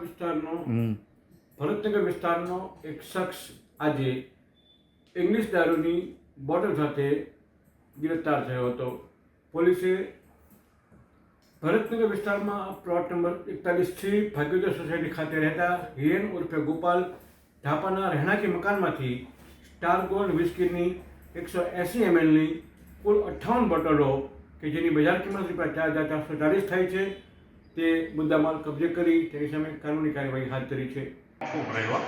વિસ્તારનો હમ. ભરતનગર વિસ્તારનો એક શખ્સ આજે ઇંગ્લિશ દારૂની બોટલ સાથે ગિરફ્તાર થયો હતો. પોલીસે ભરતનગર વિસ્તારમાં પ્લોટ નંબર એકતાલીસથી ભાગ્યોદય સોસાયટી ખાતે રહેતા હિરેન ઉર્ફે ગોપાલ ઢાપાના રહેણાંકી મકાનમાંથી સ્ટાર ગોલ્ડ વિસ્કીની એકસો એંસી એમએલની કુલ અઠ્ઠાવન બોટલો કે જેની બજાર કિંમત રૂપિયા ચાર હજાર ચારસો ચાલીસ થાય છે. તે મુદ્દામાલ કબજે કરી તેની સામે કાનૂની કાર્યવાહી હાથ ધરી છે. Thank રહ્યો